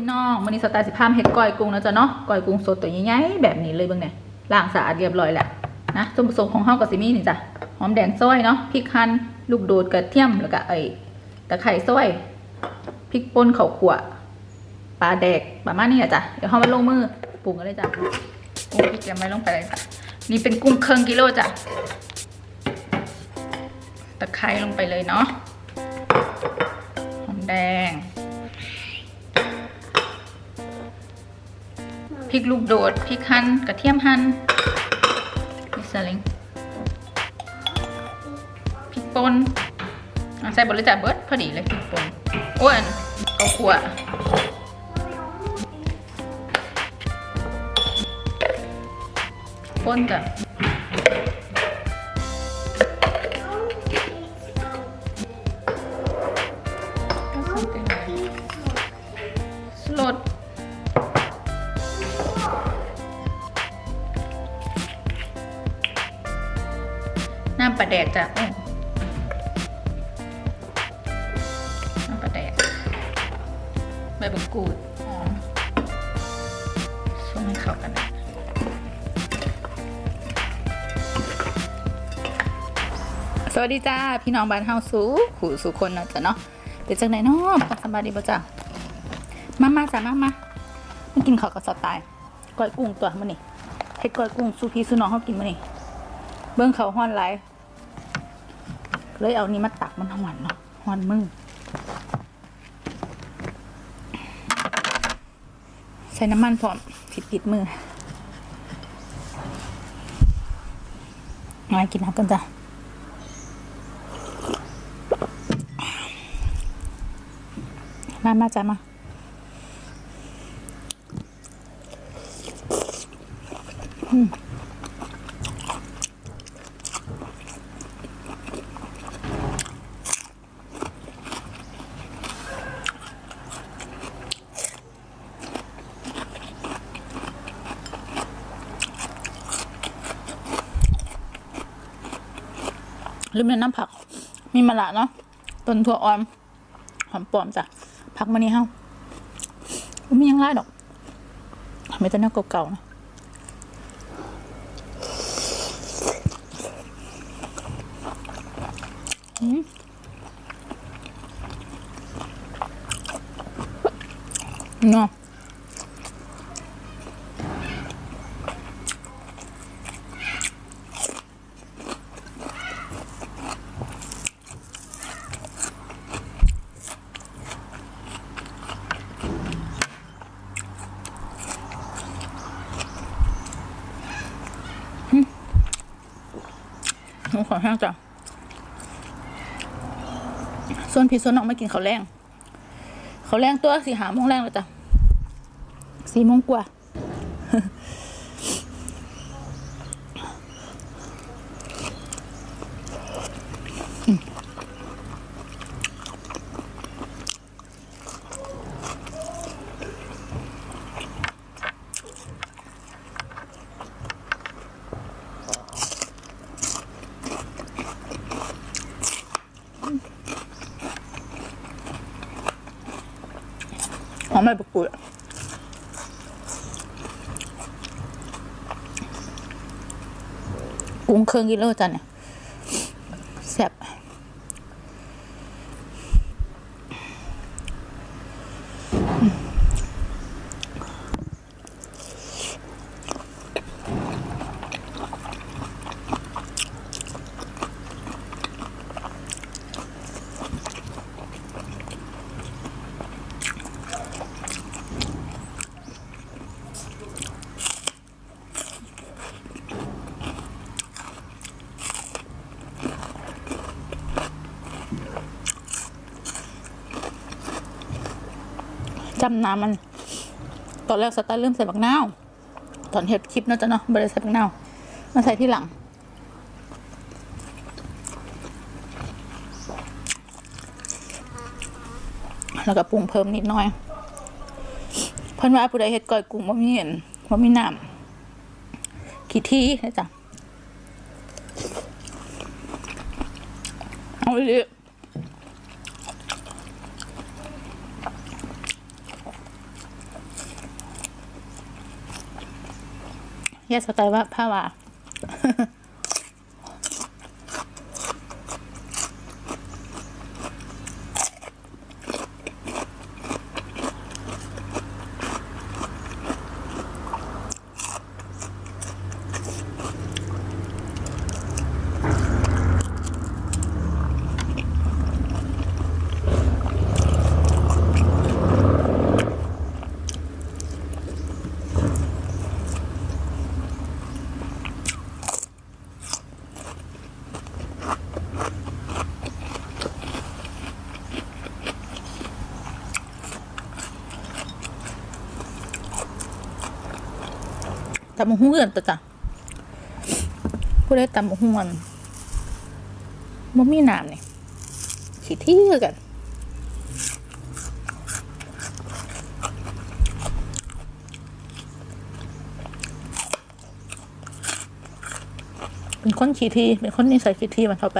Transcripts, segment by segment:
พี่น้องวันนี้สไตล์สิพามเห็ดก้อยกุ้งนะจ๊ะเนาะก้อยกุ้งสดตัวใหญ่ๆแบบนี้เลยเบิ่งเนี่ยล้างสะอาดเรียบร้อยแล้วนะส่วนผสมของเฮากับซิมี่นี่จ้ะหอมแดงซอยเนาะพริกหั่นลูกโดดกระเทียมแล้วก็ไอ้ตะไคร้ซอยพริกป่นข้าวคั่วปลาแดกประมาณนี้อะจ้ะเดี๋ยวเฮามาลงมือปรุงกันเลยจ้ะโอ้ยเตรียมไว้ลงไปเลยค่ะนี่เป็นกุ้งเครื่องกิโลจ้ะตะไคร้ลงไปเลยเนาะหอมแดง พริกลูกโดด พริกหั่นกระเทียมหั่นมิสลิงพริกป่นใส่บริจาคเบิร์ดพอดีเลยพริกป่นอ้วนข้าวคั่วป่นจ้ะ แดกจะโอ้น้ำปลาแดกใบบักกูดหอมส่งให้เข้ากันนะสวัสดีจ้า พี่น้องบ้านเฮาสูขู่สู่คนเนาะจ้ะเนาะเป็นจังไหนเนาะพอสบายดีบ่จ้ะมามาจ้ะมามามากินข้าวกับสไตล์ก้อยกุ้งตัวมื้อนี้เฮ็ดก้อยกุ้งสู่พี่สู่น้องเฮากินมื้อนี้เบิ้งเขาห้อนไร เลยเอานี้มาตักมันหอนเนาะหอนมือใส่น้ำมันพร้อมผิดผิดมือมากินน้ำกันจ้ะมามาจ้ะมา ลืมเน้นน้ำผัก มีมะระเนาะต้นถั่วอ่อนหอมปลอมจ้ะผักมันนี่เฮาบ่มีหยังไรดอกไม่แต่เนื้อเก่าๆนะอืมเนาะ แห้งจ้ะส่วนพี่ส่วนน้องไม่กินข้าวแรงข้าวแรงตัวสี่หาโมงแรงเลยจ้ะสี่โมงกว่า ไม่ประกรูดกุ้งเครื่องกิโลจ้ะเนี่ยแซ่บอืม น้ำมัน ตอนแรกสตาร์เริ่มใส่บักนาวตอนเห็ดคลิปเนาะจ้ะเนาะบริใส่บักนาวมาใส่ที่หลังแล้วก็ปรุงเพิ่มนิดหน่อย เพิ่นว่าผู้ใดเฮ็ดก้อยกุ้งบ่มีเห็นบ่มีน้ำขี้ที่นะจ๊ะเอาอีหลีแยาสไตล์ว่าผ้าว่า ตำหุ่งเกินตัวจ้ะผู้ได้ตำหงมันมันมีน้ำนี่ขี้ที่กันเป็นคนขี้ที่เป็นคนนิสัยขี้ที่มันเข้าไป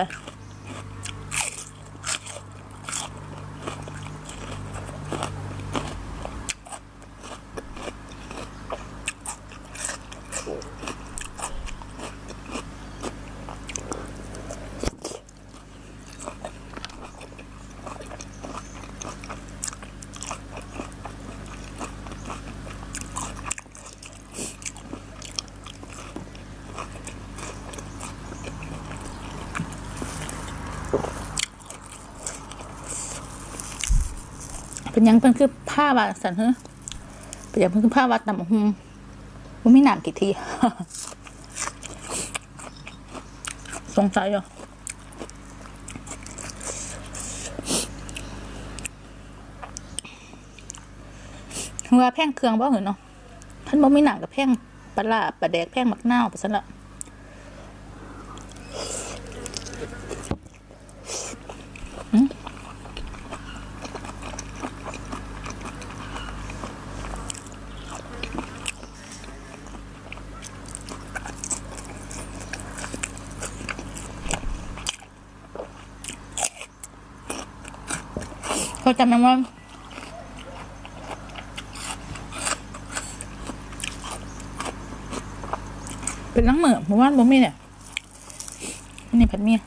เป็นยังเป็นคือผ้าบาสันเฮ้อเป็นยังเป็นคือผ้าบาตำบักหุ่งมันไม่หนามกี่ทีสงสัยอยู่ว่าแพงเครื่องบ่เหรอเนาะท่านบ่มีหนังกับแพงปลาปลาแดกแพงมักนาวไปซะละ จำได้ว่าเป็นลังเหมือเมื่อวานบ่มีเนี่ยนี่ผัดเมีย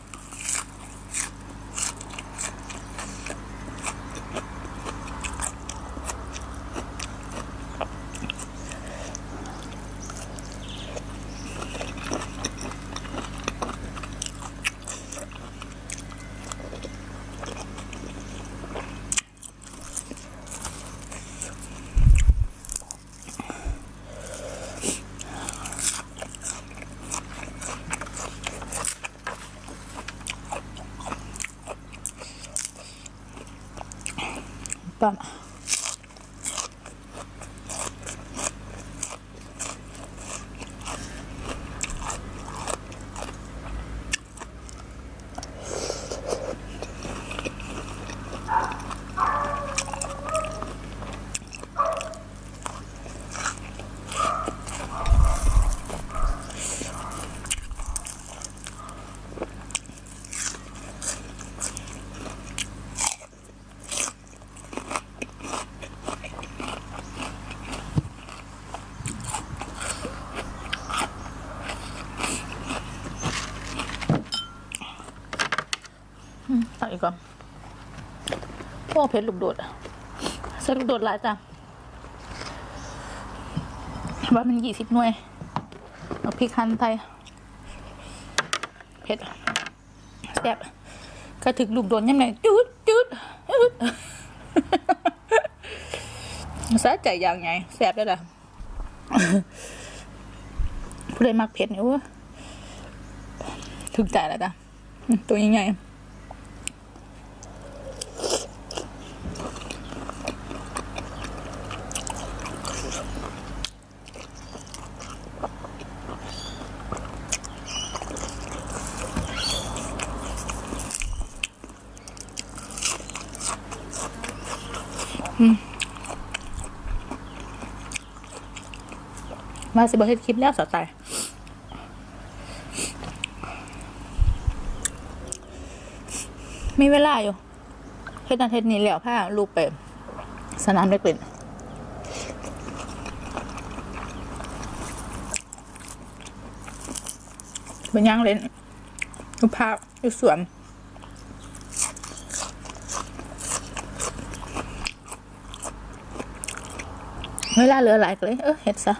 มตัก อีกก่อนพวกเพชรลูกโดดอะใส่ลูกโดดหลายจ้ะว่ามันยี่สิบหน่วยเอาพริกหั่นไทยเผ็ดแซ่บก็ถึกลูกโดดยังไงจุดจุดจุดสะใจอย่างไงแซ่บได้ละผู้ใดมักเผ็ดเนี่ยโอ้ถึกใจแล้วจ้ะตัวใหญ่ๆ มาสิบเฮ็ดคลิปแล้วสาวตายมีเวลาอยู่เฮ็ดนันเฮ็ดนี่แล้วพาลูกไปสนามเด็กเล่นเป็นย่างเล่นรูปภาพรูปสวนเวลาเหลือหลายก็เลย เออเห็ดซะ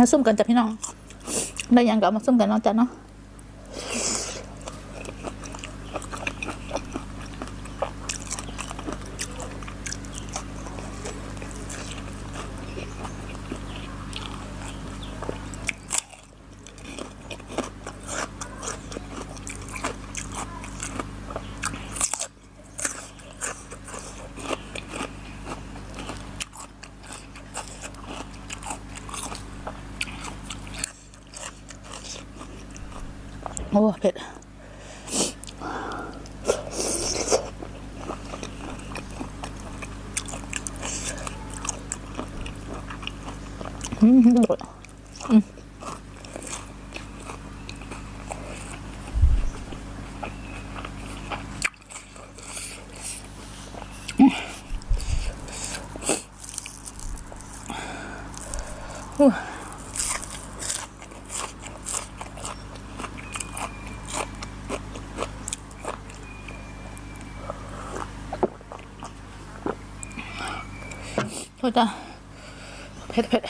มาซุ่มกันจ้ะพี่น้องได้ยังก็เอามาซุ่มกันเนาะจ้ะเนาะ โอ้เผ็ดอืมโโทษจ้ะเผ็ดเผ็ด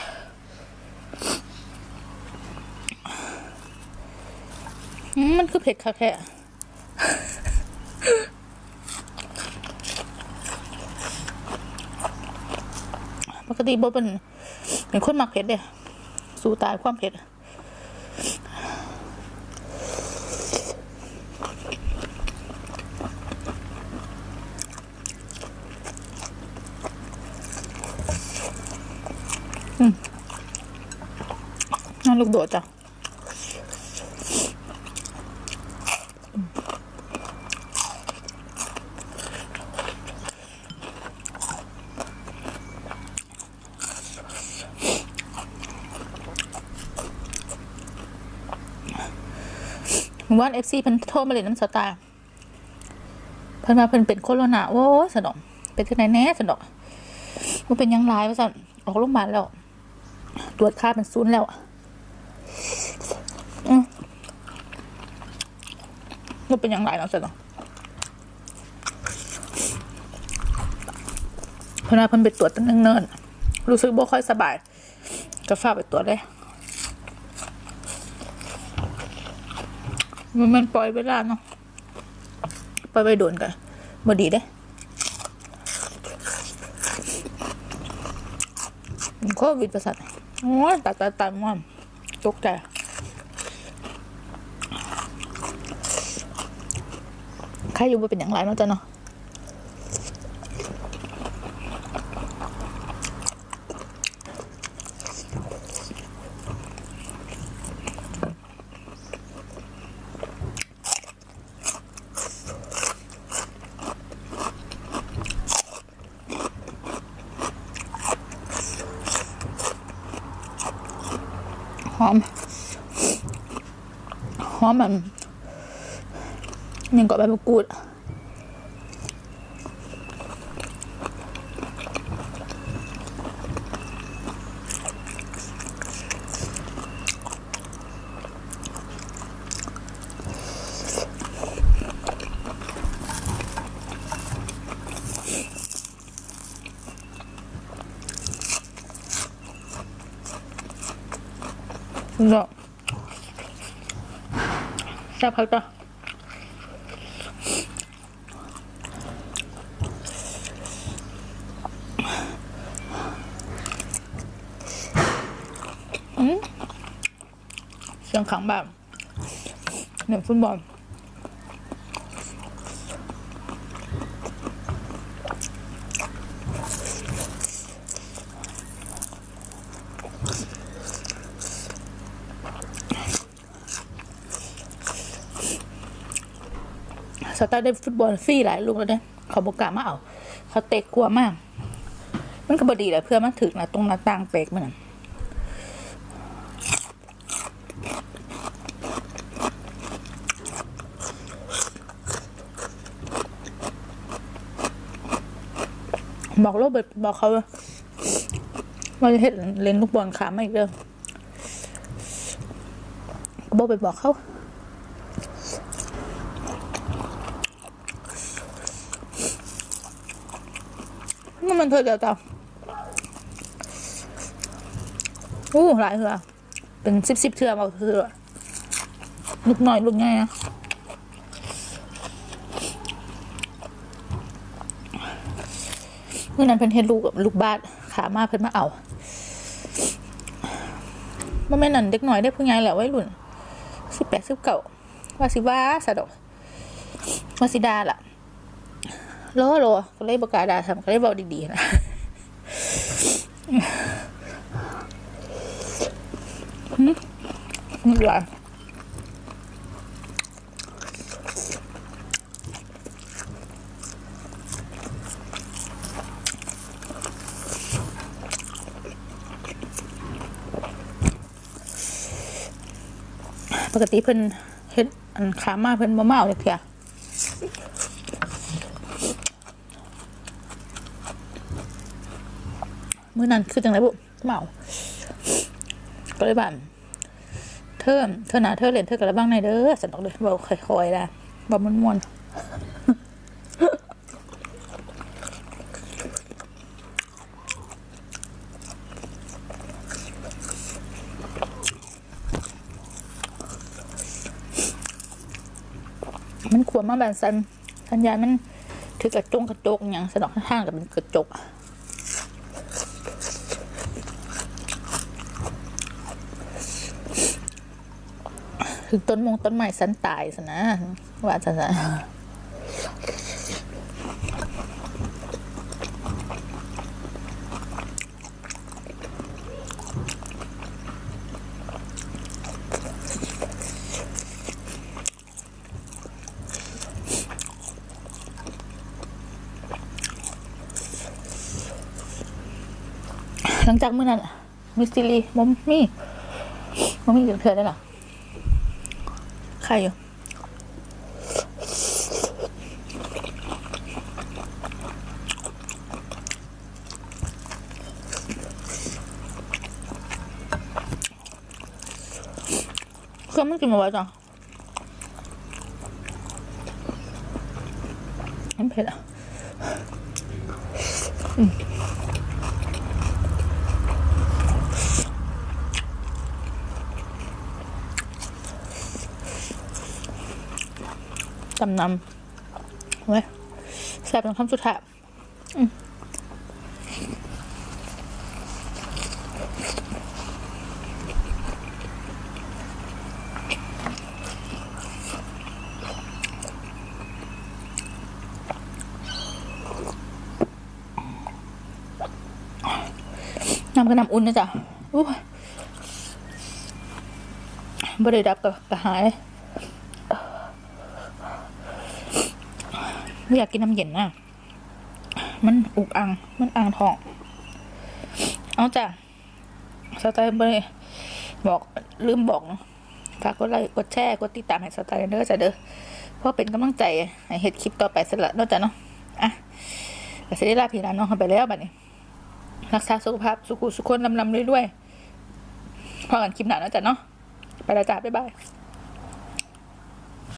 อืมมันคือเผ็ดค่ะแค่ปกติโบเป็นเป็นคนมักเผ็ดเด้สู้ตายความเผ็ด ลูกโดดจ้ะวันเอฟซีเพิ่นโทรมาเลยน้ำสตาร์เพิ่นมาเพิ่นเป็นโคโรนาโอ้สนองเป็นที่ไหนแน่สนองมันเป็นยังไงวะสันออกโรงพยาบาลแล้ว ตรวจค่าเป็นศูนย์แล้วอืม มันเป็นอย่างไรเนาะเสร็จเนาะเพนว่าเพิ่นไปตรวจตั้งเนิ่นๆรู้สึกบ่ค่อยสบายก็ฝากไปตรวจเลยมันมันปล่อยเวลาเนาะปล่อยไปโดนกันบ่ดีเด้โควิดประสาทโอ้ยตายตายตายมั่ตกใจ ครอยู่บ่เป็นอย่างไรเนาะจ๊ะเนาะหอมหอมแบบ ยังกับใบมะกรูด เนาะแซ่บครับจ้ะอืมเสี ยงขังแบบหนึ่งฟุตบอลสตาร์ได้ฟุตบอลฟรีหลายลูกแล้วเนี่ยเขาบอกกามาเอาเขาเตะกลัวมาก มันก็บดีแหละเพื่อมันถึกนะตรงหน้าต่างเปกมัน บอกโรเบิร์ตบอกเขาว่าจะเห็นเลนลูกบอลขามาอีกเด้อโบอกไปบอกเขานี่มันเธอเดียวจ้าอู้หลายเถื่อเป็นสิบสิบเถื่อบอกเถื่อลูกน้อยลูกง่ายนะ เมื่อนั้นเพิ่นเฮ็ดลูกบลูกบาสขามาเพิ่นมาเอาบ่แม่นนั่นเด็กน้อยได้ผู้ใหญ่แหละวัยรุ่น18 19ว่าสิว่าซะดอกว่าสิดาล่ะโลโลก็เลยบกาดาทำก็เลยเว้าดีๆนะหึนี่หลาย ปกติเพิ่นเฮ็ดอันขามาเพิ่นบ่มาเมาเลยเพียมื้อนั้นคือจังไดบุเมา ก็เลยบ้านเธอเธอหนาเธอเล่นเธอกรบ้างในเด้อสนุกเลยเบาค่อยๆละเบาม่วนๆ มันขวมมาแบบสันสัญญาณมันถือกระจงกระจกอย่างสนอกข้างๆกับเป็นกระจกถึงต้นมงต้นไม้สันตายสนะว่าจะนะ จากมื้อนั้นอะมิสซิลีมอมมี่มอมมี่เถื่อนได้หรอใครอยู่เครื่องมันกินมาไว้จังมันเผ็ดอะ อืม จำนำเว้ยแซ่บจนคำสุดท้ายน้ำก็น้ำอุ่นนะจ๊ะอู้ยบ่ได้ดับกับกระหาย ไม่อยากกินน้ำเย็นนะมันอุกอัง มันอังท้อง เอาจ้ะสไตล์บริบอกลืมบอกฝากกดไลค์กดแชร์กดติดตามให้สไตล์เด้อจ้ะเด้อเพราะเป็นกำลังใจให้เฮ็ดคลิปต่อไปสละเนาะจ้ะเนาะอะก็สิได้ลาพี่ลาน้องเขาไปแล้วบัดนี้ รักษาสุขภาพสุขุสุขคนลำลำเรื่อยๆพอกันคลิปหน้าเนาะจ้ะเนาะไปแล้วจ้ะบ๊ายบาย